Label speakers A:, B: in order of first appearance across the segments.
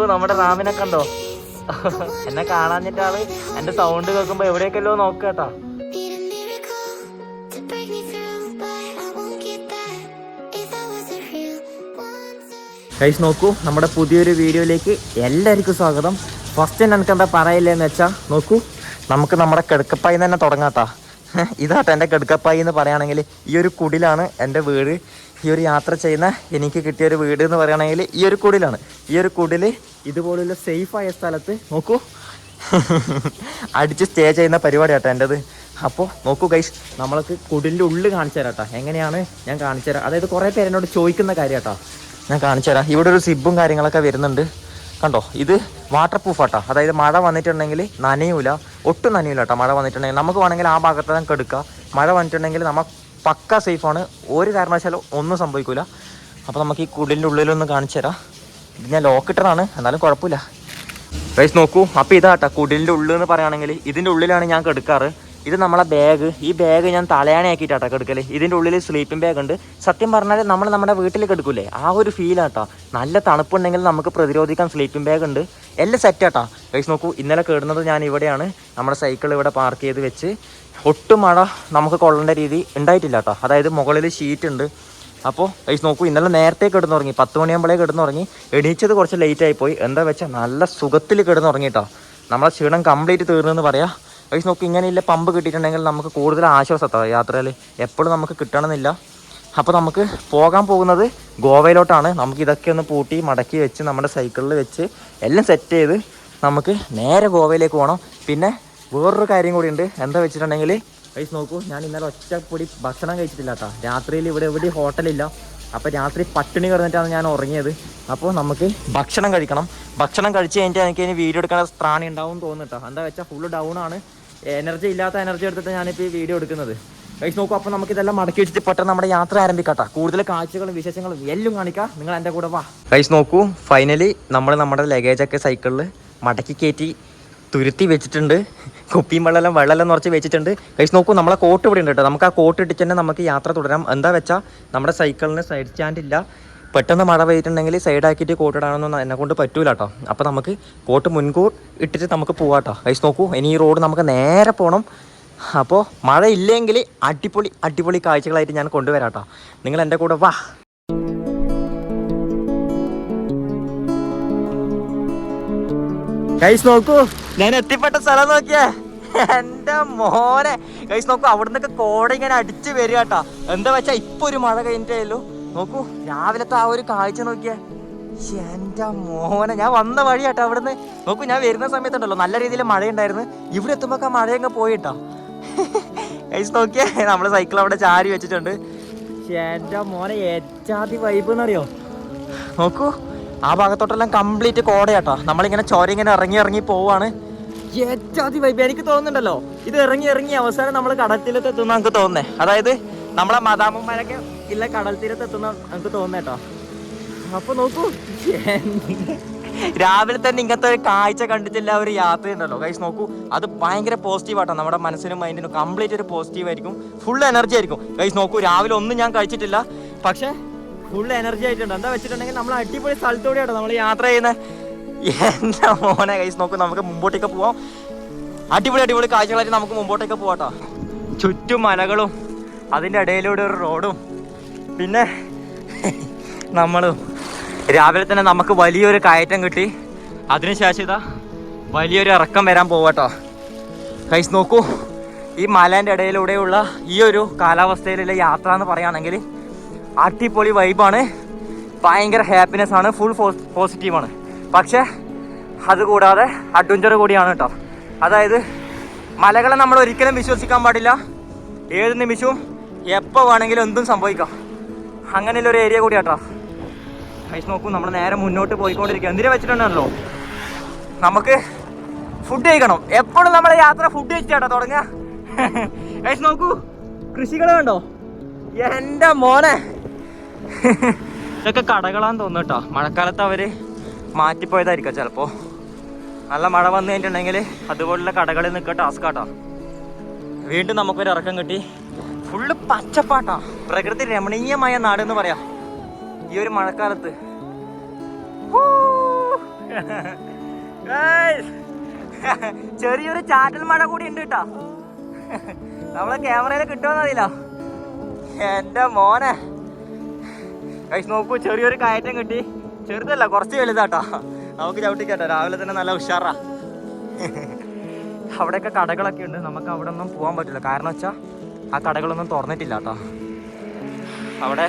A: നമ്മുടെ റാമിനെ കണ്ടോ? എന്നെ കാണാഞ്ഞിട്ടാണ് എന്റെ സൗണ്ട് കേൾക്കുമ്പോ എവിടെയൊക്കെല്ലോ നോക്കട്ടാ കൈസ് നോക്കൂ നമ്മുടെ പുതിയൊരു വീഡിയോയിലേക്ക് എല്ലാവർക്കും സ്വാഗതം. ഫസ്റ്റ് എനിക്ക് എന്താ പറയില്ലെന്ന് വെച്ചാ നോക്കൂ നമുക്ക് നമ്മുടെ കിടക്കപ്പായി തന്നെ തുടങ്ങാട്ടാ ഇതാട്ടെ എന്റെ ഗഡ്ഗപ്പായി എന്ന് പറയുകയാണെങ്കിൽ ഈ ഒരു കുടിലാണ് എന്റെ വീട്. ഈ ഒരു യാത്ര ചെയ്യുന്ന എനിക്ക് കിട്ടിയ ഒരു വീട് എന്ന് പറയുകയാണെങ്കിൽ ഈ ഒരു കുടിലാണ്. ഈ ഒരു കുടിൽ ഇതുപോലുള്ള സേഫായ സ്ഥലത്ത് നോക്കൂ. അടിച്ച് സ്റ്റേ ചെയ്യുന്ന പരിപാടി ആട്ടോ എന്റെത്. അപ്പോൾ നോക്കൂ ഗൈസ് നമ്മൾക്ക് കുടിലിന്റെ ഉള്ളിൽ കാണിച്ചു തരാം കേട്ടോ. എങ്ങനെയാണ് ഞാൻ കാണിച്ചു തരാം. അതായത് കുറേ പേര് എന്നോട് ചോദിക്കുന്ന കാര്യം കേട്ടോ. ഞാൻ കാണിച്ചു തരാം. ഇവിടെ ഒരു സിബും കാര്യങ്ങളൊക്കെ വരുന്നുണ്ട്. കണ്ടോ? ഇത് വാട്ടർ പ്രൂഫ് ആട്ടോ. അതായത് മഴ വന്നിട്ടുണ്ടെങ്കിൽ നനയൂല. ഒട്ടും നനയൂല കേട്ടോ മഴ വന്നിട്ടുണ്ടെങ്കിൽ. നമുക്ക് വേണമെങ്കിൽ ആ ഭാഗത്ത് നമുക്ക് എടുക്കാം മഴ വന്നിട്ടുണ്ടെങ്കിൽ നമ്മൾ പക്ക സേഫാണ് ഒരു കാരണവശാലും ഒന്നും സംഭവിക്കൂല. അപ്പോൾ നമുക്ക് ഈ കുടിലിന്റെ ഉള്ളിലൊന്ന് കാണിച്ചു തരാം. ഇത് ഞാൻ ലോക്കിട്ടതാണ് എന്നാലും കുഴപ്പമില്ല. ഗൈസ് നോക്കൂ. അപ്പോൾ ഇതാട്ടാ കുടിലിന്റെ ഉള്ളിൽ എന്ന് പറയുകയാണെങ്കിൽ ഇതിന്റെ ഉള്ളിലാണ് ഞാൻ കെടുക്കാറ്. ഇത് നമ്മളെ ബാഗ് ഈ ബാഗ് ഞാൻ തലയാണി ആക്കിയിട്ടാട്ടാ എടുക്കൽ ഇതിന്റെ ഉള്ളിൽ സ്ലീപ്പിംഗ് ബാഗ് ഉണ്ട്. സത്യം പറഞ്ഞാൽ നമ്മൾ നമ്മുടെ വീട്ടിലേക്ക് എടുക്കൂലേ ആ ഒരു ഫീലാണ് കേട്ടോ നല്ല തണുപ്പുണ്ടെങ്കിൽ നമുക്ക് പ്രതിരോധിക്കാൻ സ്ലീപ്പിംഗ് ബാഗ് ഉണ്ട്. എല്ലാം ആട്ടോ. ഗൈസ് നോക്കൂ ഇന്നലെ കേടുന്നത് ഞാൻ ഇവിടെയാണ്. നമ്മുടെ സൈക്കിൾ ഇവിടെ പാർക്ക് ചെയ്ത് വെച്ച് ഒട്ടും മഴ നമുക്ക് കൊള്ളേണ്ട രീതി ഉണ്ടായിട്ടില്ല കേട്ടോ അതായത് മുകളിൽ ഷീറ്റ് ഉണ്ട്. അപ്പോൾ ഗൈസ് നോക്കൂ ഇന്നലെ നേരത്തെ കിടന്നുറങ്ങി. പത്ത് മണിയാകുമ്പോഴേ കിടന്നുറങ്ങി. എണീച്ചത് കുറച്ച് ലേറ്റ് ആയി പോയി. എന്താ വെച്ചാൽ നല്ല സുഖത്തിൽ കിടന്നുറങ്ങിട്ടോ നമ്മളെ ക്ഷീണം കംപ്ലീറ്റ് തീർന്നു എന്ന് പറയാം. ഗൈസ് നോക്കി ഇങ്ങനെയില്ല പമ്പ് കിട്ടിയിട്ടുണ്ടെങ്കിൽ നമുക്ക് കൂടുതൽ ആശ്വാസത്താണ് യാത്രയിൽ എപ്പോഴും നമുക്ക് കിട്ടണമെന്നില്ല. അപ്പോൾ നമുക്ക് പോകാൻ പോകുന്നത് ഗോവയിലോട്ടാണ്. നമുക്ക് ഇതൊക്കെ ഒന്ന് പൂട്ടി മടക്കി വെച്ച് നമ്മുടെ സൈക്കിളിൽ വെച്ച് എല്ലാം സെറ്റ് ചെയ്ത് നമുക്ക് നേരെ ഗോവയിലേക്ക് പോകണം പിന്നെ വേറൊരു കാര്യം കൂടിയുണ്ട് എന്താ വെച്ചിട്ടുണ്ടെങ്കിൽ വൈസ് നോക്കൂ ഞാൻ ഇന്നലെ ഒറ്റപ്പൊടി ഭക്ഷണം കഴിച്ചിട്ടില്ല കേട്ടോ രാത്രിയിൽ ഇവിടെ എവിടെയും ഹോട്ടലില്ല അപ്പോൾ രാത്രി പട്ടിണി കിടന്നിട്ടാണ് ഞാൻ ഉറങ്ങിയത്. അപ്പോൾ നമുക്ക് ഭക്ഷണം കഴിക്കണം. ഭക്ഷണം കഴിച്ച് കഴിഞ്ഞിട്ട് എനിക്ക് ഇനി വീഡിയോ എടുക്കാൻ ത്രാണി ഉണ്ടാവും തോന്നുന്നു എന്താ വെച്ചാൽ ഫുള്ള് ഡൗൺ ആണ്. എനർജി ഇല്ലാത്ത എനർജി എടുത്തിട്ട് ഞാനിപ്പോൾ ഈ വീഡിയോ എടുക്കുന്നത്. കഴിച്ച് നോക്കും അപ്പോൾ നമുക്ക് ഇതെല്ലാം മടക്കി വെച്ചിട്ട് പെട്ടെന്ന് നമ്മുടെ യാത്ര ആരംഭിക്കട്ടെ. കൂടുതൽ കാഴ്ചകളും വിശേഷങ്ങളും എല്ലാം കാണിക്കാം. നിങ്ങൾ എന്റെ കൂടെ വാ. കഴിച്ച് നോക്കൂ ഫൈനലി നമ്മൾ നമ്മുടെ ലഗേജൊക്കെ സൈക്കിളിൽ മടക്കി കയറ്റി തുരുത്തി വെച്ചിട്ടുണ്ട്. കുപ്പിയും വെള്ളം വെള്ളം നിറച്ച് വെച്ചിട്ടുണ്ട്. കഴിച്ച് നോക്കൂ നമ്മളെ കോട്ട് ഇവിടെ ഉണ്ട് കേട്ടോ. നമുക്ക് ആ കോട്ട് ഇട്ടിട്ട് തന്നെ നമുക്ക് യാത്ര തുടരാം. എന്താ വെച്ചാൽ നമ്മുടെ സൈക്കിളിന് സൈഡ് സ്റ്റാൻഡ് ഇല്ല. പെട്ടെന്ന് മഴ പെയ്തിട്ടുണ്ടെങ്കിൽ സൈഡ് ആക്കിയിട്ട് കോട്ട് ഇടാനൊന്നും എന്നെ കൊണ്ട് പറ്റൂല കേട്ടോ. അപ്പോൾ നമുക്ക് കോട്ട് മുൻകൂർ ഇട്ടിട്ട് നമുക്ക് പോവാം കേട്ടോ. കഴിച്ച് നോക്കൂ ഇനി ഈ റോഡ് നമുക്ക് നേരെ പോകണം അപ്പോൾ മഴ ഇല്ലെങ്കിൽ അടിപൊളി അടിപൊളി കാഴ്ചകളായിട്ട് ഞാൻ കൊണ്ടുവരാം കേട്ടോ. നിങ്ങൾ എന്റെ കൂടെ വാ. ഗൈസ് നോക്കൂ. ഞാൻ എത്തിപ്പെട്ട സ്ഥലം നോക്കിയേ. എന്റെ മോനെ. ഗൈസ് നോക്കൂ അവിടുന്നൊക്കെ കോട ഇങ്ങനെ അടിച്ചു വരിക കേട്ടോ. എന്താ വെച്ചാ ഇപ്പൊ ഒരു മഴ കഴിഞ്ഞിട്ടേയുള്ളൂ നോക്കൂ രാവിലത്തെ ആ ഒരു കാഴ്ച നോക്കിയേ. എന്റെ മോനെ ഞാൻ വന്ന വഴി കേട്ടോ അവിടുന്ന്. നോക്കൂ ഞാൻ വരുന്ന സമയത്തുണ്ടല്ലോ നല്ല രീതിയിൽ മഴയുണ്ടായിരുന്നു. ഇവിടെ എത്തുമ്പോ ആ മഴയങ്ങ് പോയിട്ടോ ഗൈസ് നോക്കിയേ നമ്മൾ സൈക്കിൾ അവിടെ ചാരി വെച്ചിട്ടുണ്ട്. എന്റെ മോനെ ഏറ്റാതി വൈബ് എന്നറിയോ നോക്കൂ ആ ഭാഗത്തോട്ടെല്ലാം കംപ്ലീറ്റ് കോടയാട്ടോ. നമ്മളിങ്ങനെ ചോര ഇങ്ങനെ ഇറങ്ങി ഇറങ്ങി പോവാണ്. ഏറ്റവും വൈബ് എനിക്ക് തോന്നുന്നുണ്ടല്ലോ ഇത് ഇറങ്ങി ഇറങ്ങി അവസാനം നമ്മൾ കടൽത്തീരത്ത് എത്തുന്ന നമുക്ക് തോന്നുന്നേ. അതായത് നമ്മളെ മദാമ്മമാരൊക്കെ ഇല്ല കടൽ തീരത്ത് എത്തുന്ന നമുക്ക് തോന്നേട്ടോ അപ്പൊ നോക്കൂ. രാവിലെ തന്നെ ഇങ്ങനത്തെ ഒരു കാഴ്ച കണ്ടിട്ടില്ല ഒരു യാത്ര ഉണ്ടല്ലോ. ഗൈസ് നോക്കൂ. അത് ഭയങ്കര പോസിറ്റീവ് ആട്ടോ. നമ്മുടെ മനസ്സിനും മൈൻഡിനും കംപ്ലീറ്റ് ഒരു പോസിറ്റീവ് ആയിരിക്കും. ഫുൾ എനർജി ആയിരിക്കും. കൈസ് നോക്കൂ. രാവിലെ ഒന്നും ഞാൻ കഴിച്ചിട്ടില്ല. പക്ഷേ ഫുൾ എനർജി ആയിട്ടുണ്ട്. എന്താ വെച്ചിട്ടുണ്ടെങ്കിൽ നമ്മൾ അടിപൊളി സ്ഥലത്തൂടെയാട്ടോ നമ്മൾ യാത്ര ചെയ്യുന്നത് എന്താ മോനെ കൈസ് നോക്കും നമുക്ക് മുമ്പോട്ടേക്ക് പോവാം. അടിപൊളി അടിപൊളി കാഴ്ചകളായിട്ട് നമുക്ക് മുമ്പോട്ടേക്ക് പോവാട്ടോ. ചുറ്റും മലകളും അതിന്റെ ഇടയിലൂടെ ഒരു റോഡും പിന്നെ നമ്മളും രാവിലെ തന്നെ നമുക്ക് വലിയൊരു കയറ്റം കിട്ടി. അതിനുശേഷം ഇതാ വലിയൊരു ഇറക്കം വരാൻ പോവാട്ടോ. കൈസ് നോക്കൂ ഈ മലേന്റെ ഇടയിലൂടെയുള്ള ഈ ഒരു കാലാവസ്ഥയിലുള്ള യാത്ര എന്ന് പറയുകയാണെങ്കിൽ അടിപൊളി വൈബാണ് ഭയങ്കര ഹാപ്പിനെസ് ആണ്. ഫുൾ പോസിറ്റീവാണ് പക്ഷേ അതുകൂടാതെ അഡ്വഞ്ചർ കൂടിയാണ് കേട്ടോ അതായത് മലകളെ നമ്മൾ ഒരിക്കലും വിശ്വസിക്കാൻ പാടില്ല. ഏത് നിമിഷവും എപ്പോൾ വേണമെങ്കിലും എന്തും സംഭവിക്കാം. അങ്ങനെയുള്ള ഒരു ഏരിയ കൂടി കേട്ടോ കൈസ് നോക്കൂ നമ്മൾ നേരെ മുന്നോട്ട് പോയിക്കൊണ്ടിരിക്കുക എന്തിനു വെച്ചിട്ടുണ്ടല്ലോ നമുക്ക് ഫുഡ് കഴിക്കണം. എപ്പോഴും നമ്മുടെ യാത്ര ഫുഡ് കഴിച്ചാട്ടോ തുടങ്ങുക. കൈസ് നോക്കൂ കൃഷികൾ കണ്ടോ? എന്റെ മോനെ. ഇതൊക്കെ കടകളാന്ന് തോന്നുന്നു കേട്ടോ. മഴക്കാലത്ത് അവർ മാറ്റിപ്പോയതായിരിക്കാം ചിലപ്പോ. നല്ല മഴ വന്നു കഴിഞ്ഞിട്ടുണ്ടെങ്കിൽ അതുപോലുള്ള കടകളിൽ നിൽക്കുക ടാസ്ക് കേട്ടോ. വീണ്ടും നമുക്കൊരു ഇറക്കം കിട്ടി. ഫുള്ള് പച്ചപ്പാട്ടാ. പ്രകൃതി രമണീയമായ നാട് എന്ന് പറയാം. ഈ ഒരു മഴക്കാലത്ത്. ചെറിയൊരു ചാറ്റൽ മഴ കൂടി ഉണ്ട് കേട്ടോ. നമ്മളെ ക്യാമറയിൽ കിട്ടുമെന്നറിയില്ല എന്റെ മോനെ. കൈസ് നോക്കൂ ചെറിയൊരു കയറ്റം കിട്ടി. ചെറുതല്ല കുറച്ച് വലുതാട്ടോ. നമുക്ക് ചവിട്ടിക്കട്ടോ. രാവിലെ തന്നെ നല്ല ഉഷാറാ. അവിടെയൊക്കെ കടകളൊക്കെ ഉണ്ട്. നമുക്ക് അവിടെ ഒന്നും പോകാൻ പറ്റില്ല. കാരണം വെച്ചാൽ ആ കടകളൊന്നും തുറന്നിട്ടില്ല കേട്ടോ അവിടെ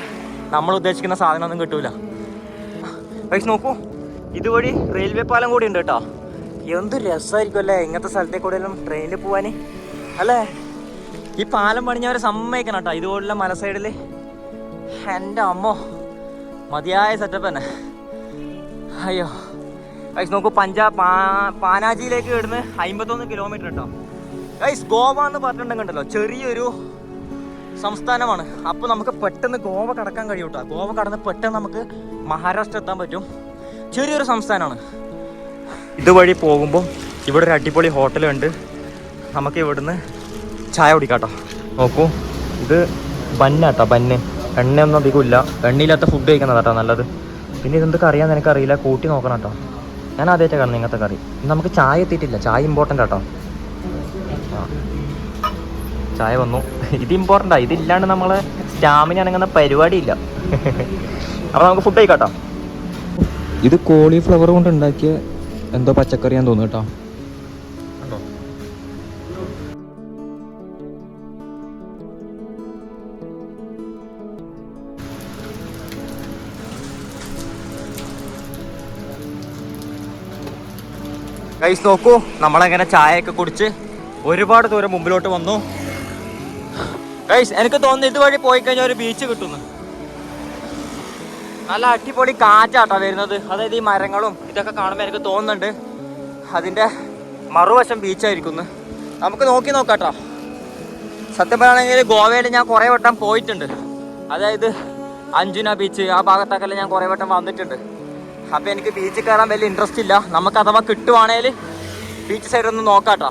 A: നമ്മൾ ഉദ്ദേശിക്കുന്ന സാധനമൊന്നും കിട്ടൂല. പൈസ നോക്കൂ. ഇതുവഴി റെയിൽവേ പാലം കൂടി ഉണ്ട് കേട്ടോ. എന്ത് രസമായിരിക്കും അല്ലേ? ഇങ്ങനത്തെ സ്ഥലത്തെ കൂടെ ട്രെയിനിൽ പോവാൻ അല്ലേ? ഈ പാലം പണിഞ്ഞവരെ സമ്മതിക്കണം കേട്ടോ. ഇതുപോലുള്ള മല സൈഡിൽ എന്റെ അമ്മോ. മതിയായ സെറ്റപ്പ് തന്നെ. അയ്യോ. ഗൈസ് നോക്കൂ പഞ്ചാബ് പാനാജിയിലേക്ക് ഇടുന്ന് അമ്പത്തൊന്ന് കിലോമീറ്റർ കേട്ടോ ഗൈസ് ഗോവ എന്ന് പറഞ്ഞിട്ടുണ്ടെങ്കിലോ ചെറിയൊരു സംസ്ഥാനമാണ്. അപ്പോൾ നമുക്ക് പെട്ടെന്ന് ഗോവ കടക്കാൻ കഴിയും കേട്ടോ ഗോവ കടന്ന് പെട്ടെന്ന് നമുക്ക് മഹാരാഷ്ട്ര എത്താൻ പറ്റും. ചെറിയൊരു സംസ്ഥാനമാണ്. ഇതുവഴി പോകുമ്പോൾ ഇവിടെ ഒരു അടിപൊളി ഹോട്ടലുണ്ട് നമുക്ക് ഇവിടുന്ന് ചായ കുടിക്കാം കേട്ടോ നോക്കൂ ഇത് ബന്നാട്ടോ ബന്ന്. എണ്ണയൊന്നും അധികം ഇല്ല. എണ്ണയില്ലാത്ത ഫുഡ് കഴിക്കുന്നതാട്ടോ നല്ലത്. പിന്നെ ഇതെന്ത് കറിയാന്ന് എനിക്കറിയില്ല. കൂട്ടി നോക്കണം കേട്ടോ ഞാൻ ആദ്യമായിട്ട് കാണുന്നത് ഇങ്ങനത്തെ കറി. നമുക്ക് ചായ എത്തിയിട്ടില്ല. ചായ ഇമ്പോർട്ടന്റ് കേട്ടോ ചായ വന്നു. ഇത് ഇമ്പോർട്ടന്റാ ഇതില്ലാണ്ട് നമ്മളെ സ്റ്റാമിന അനങ്ങുന്ന പരിപാടി ഇല്ല അപ്പോൾ നമുക്ക് ഫുഡ് കഴിക്കാട്ടോ
B: ഇത് കോളിഫ്ലവർ കൊണ്ട് ഉണ്ടാക്കിയ എന്തോ പച്ചക്കറിയാന്ന് തോന്നുന്നു കേട്ടോ
A: ഗൈസ് നോക്കൂ നമ്മളങ്ങനെ ചായയൊക്കെ കുടിച്ച് ഒരുപാട് ദൂരം മുമ്പിലോട്ട് വന്നു. ഗൈസ് എനിക്ക് തോന്നുന്നു ഇതുവഴി പോയി കഴിഞ്ഞാൽ ഒരു ബീച്ച് കിട്ടുന്നു. നല്ല അടിപൊളി കാറ്റാട്ടോ വരുന്നത്. അതായത് ഈ മരങ്ങളും ഇതൊക്കെ കാണുമ്പോൾ എനിക്ക് തോന്നുന്നുണ്ട് അതിന്റെ മറുവശം ബീച്ചായിരിക്കുന്നു നമുക്ക് നോക്കി നോക്കാട്ടോ. സത്യം പറയുകയാണെങ്കിൽ ഗോവയിൽ ഞാൻ കുറേ വട്ടം പോയിട്ടുണ്ട്. അതായത് അഞ്ജുന ബീച്ച് ആ ഭാഗത്തൊക്കെ ഞാൻ കുറേ വട്ടം വന്നിട്ടുണ്ട്. അപ്പോൾ എനിക്ക് ബീച്ചിൽ കയറാൻ വലിയ ഇൻട്രസ്റ്റ് ഇല്ല. നമുക്ക് അഥവാ കിട്ടുവാണേൽ ബീച്ച് സൈഡ് ഒന്ന് നോക്കാട്ടോ.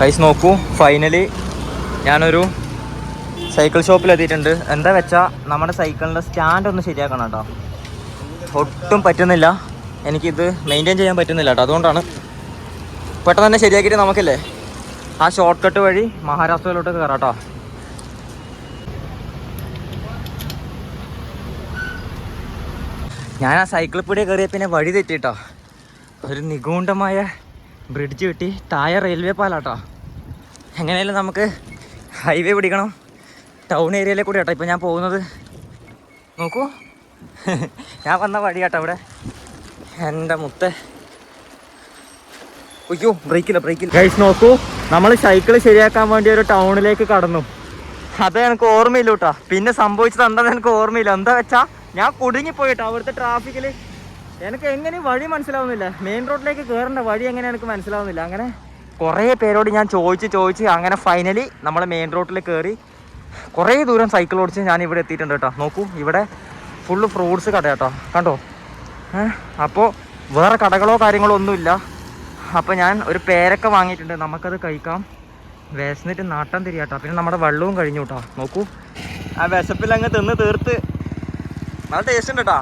A: കൈസ് നോക്കൂ. ഫൈനലി ഞാനൊരു സൈക്കിൾ ഷോപ്പിൽ എത്തിയിട്ടുണ്ട്. എന്താ വെച്ചാൽ നമ്മുടെ സൈക്കിളിന്റെ സ്റ്റാൻഡ് ഒന്ന് ശരിയാക്കണം കേട്ടോ. ഒട്ടും പറ്റുന്നില്ല. എനിക്കിത് മെയിന്റെയിൻ ചെയ്യാൻ പറ്റുന്നില്ല കേട്ടോ. അതുകൊണ്ടാണ് പെട്ടെന്ന് തന്നെ ശരിയാക്കിയിട്ട് നമുക്കല്ലേ ആ ഷോർട്ട് കട്ട് വഴി മഹാരാഷ്ട്രയിലോട്ട് കയറാം കേട്ടോ. ഞാൻ ആ സൈക്കിൾ പീടിയ കയറിയ പിന്നെ വഴി തെറ്റിട്ടോ. ഒരു നിഗൂഢമായ ബ്രിഡ്ജ് കിട്ടി താഴെ റെയിൽവേ പാലാട്ടോ. എങ്ങനെയാലും നമുക്ക് ഹൈവേ പിടിക്കണം. ടൗൺ ഏരിയയിലെ കൂടി കേട്ടോ ഇപ്പം ഞാൻ പോകുന്നത്. നോക്കൂ. ഞാൻ വന്ന വഴി കേട്ടോ ഇവിടെ. എന്റെ മുത്തേ. അയ്യോ ബ്രേക്കില്ല ബ്രേക്കില്ല ഗൈസ് നോക്കൂ. നമ്മൾ സൈക്കിൾ ശരിയാക്കാൻ വേണ്ടി ഒരു ടൗണിലേക്ക് കടന്നു. അത് എനിക്ക് ഓർമ്മയില്ല കേട്ടോ. പിന്നെ സംഭവിച്ചത് എന്താണെന്ന് എനിക്ക് ഓർമ്മയില്ല. എന്താ വെച്ചാ ഞാൻ കുടുങ്ങിപ്പോയിട്ടോ അവിടുത്തെ ട്രാഫിക്കിൽ എനിക്ക് എങ്ങനെ വഴി മനസ്സിലാവുന്നില്ല. മെയിൻ റോഡിലേക്ക് കയറേണ്ട വഴി എങ്ങനെയാണ് എനിക്ക് മനസ്സിലാവുന്നില്ല. അങ്ങനെ കുറേ പേരോട് ഞാൻ ചോദിച്ച് ചോദിച്ച് അങ്ങനെ ഫൈനലി നമ്മൾ മെയിൻ റോഡിൽ കയറി കുറേ ദൂരം സൈക്കിൾ ഓടിച്ച് ഞാൻ ഇവിടെ എത്തിയിട്ടുണ്ട് കേട്ടോ. നോക്കൂ ഇവിടെ ഫുള്ള് ഫ്രൂട്ട്സ് കട കേട്ടോ. കണ്ടോ? അപ്പോൾ വേറെ കടകളോ കാര്യങ്ങളോ ഒന്നുമില്ല. അപ്പോൾ ഞാൻ ഒരു പേരക്ക വാങ്ങിയിട്ടുണ്ട്. നമുക്കത് കഴിക്കാം. വിശന്നിട്ട് നാട്ടം തിരിയാട്ടോ. പിന്നെ നമ്മുടെ വെള്ളവും കഴിഞ്ഞു കേട്ടോ. നോക്കൂ. ആ വിശപ്പിൽ അങ്ങ് തിന്ന് തീർത്ത് നല്ല ടേസ്റ്റ് ഉണ്ട് കേട്ടോ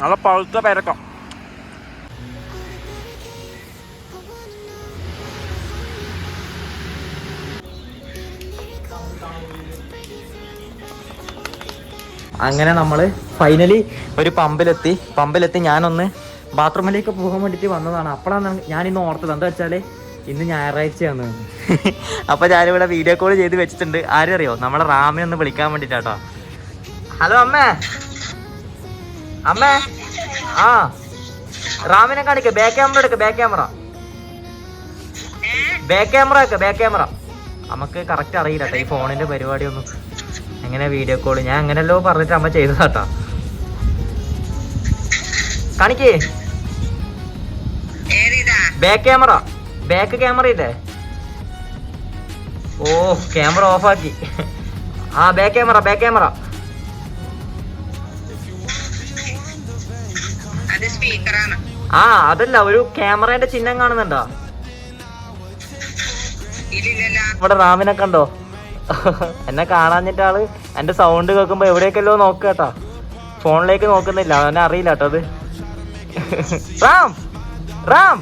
A: നല്ല പഴുത്ത പേരക്കം. അങ്ങനെ നമ്മൾ ഫൈനലി ഒരു പമ്പിലെത്തി. പമ്പിലെത്തി ഞാനൊന്ന് ബാത്റൂമിലേക്ക് പോകാൻ വേണ്ടിയിട്ട് വന്നതാണ്. അപ്പോഴാണ് ഞാൻ ഇന്ന് ഓർത്തത്. എന്താ വെച്ചാൽ ഇന്ന് ഞായറാഴ്ചയാണ്. അപ്പോൾ ഞാനിവിടെ വീഡിയോ കോൾ ചെയ്ത് വെച്ചിട്ടുണ്ട്. ആരും അറിയോ നമ്മളെ റാമിനെ ഒന്ന് വിളിക്കാൻ വേണ്ടിയിട്ടാട്ടോ ഹലോ അമ്മേ. അമ്മേ. ആ. റാമിനെ കാണിക്ക. ബാക്ക് ക്യാമറ എടുക്ക ബാക്ക് ക്യാമറ. ബാക്ക് ക്യാമറ എടുക്ക ബാക്ക് ക്യാമറ. നമുക്ക് കറക്റ്റ് അറിയില്ല ഈ ഫോണിന്റെ പരിപാടി ഒന്നും എങ്ങനെ വീഡിയോ കോൾ ഞാൻ അങ്ങനെയല്ലോ പറഞ്ഞിട്ട് അമ്മ ചെയ്തതാട്ടാ. കാണിക്കേ. Back camera. ബാക്ക് ക്യാമറ ഇല്ലേ? ഓ ക്യാമറ ഓഫാക്കി. ആ ബാക്ക് ക്യാമറ ബാക്ക് ക്യാമറ.
C: സ്പീക്കറാണ്
A: ആ അതല്ല ഒരു ക്യാമറേന്റെ ചിഹ്നം കാണുന്നുണ്ടോ? ഇവിടെ റാമിനെ കണ്ടോ? എന്നെ കാണാഞ്ഞിട്ട് ആൾ എന്റെ സൗണ്ട് കേൾക്കുമ്പോ എവിടേക്കല്ലോ നോക്കുക കേട്ടോ. ഫോണിലേക്ക് നോക്കുന്നില്ല അവനെ അറിയില്ല കേട്ടോ അത്. റാം റാം.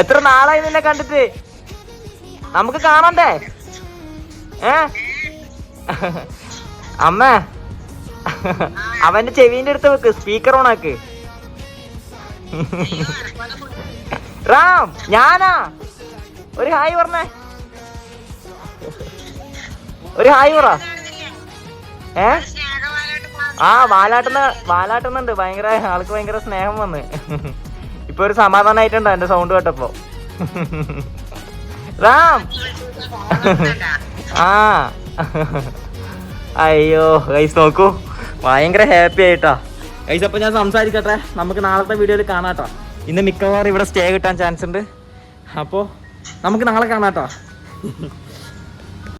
A: എത്ര നാളായി നിന്നെ കണ്ടിട്ട്? നമുക്ക് കാണണ്ടേ? ഏ? അമ്മ അവന്റെ ചെവിന്റെ അടുത്ത് വെക്ക് സ്പീക്കർ ഓൺ ആക്ക്. റാം ഞാനാ. ഒരു ഹായ് പറഞ്ഞേ. ഒരു ഹായ് പറ. ഏ? ആ വാലാട്ടുന്ന വാലാട്ടുന്നുണ്ട്. ഭയങ്കര ആൾക്ക് ഭയങ്കര സ്നേഹം വന്ന്. ഇപ്പൊ ഒരു സമാധാനായിട്ടുണ്ടോ എന്റെ സൗണ്ട് കേട്ടപ്പോ. റാം. ആ. അയ്യോ ഗൈസ് നോക്കൂ. ഭയങ്കര ഹാപ്പി ആയിട്ടാ. ഗൈസ് അപ്പൊ ഞാൻ സംസാരിക്കട്ടെ. നമുക്ക് നാളത്തെ വീഡിയോയിൽ കാണാട്ടോ. ഇന്ന് മിക്കവാറും ഇവിടെ സ്റ്റേ കിട്ടാൻ ചാൻസ് ഉണ്ട്. അപ്പോ നമുക്ക് നാളെ കാണാട്ടോ.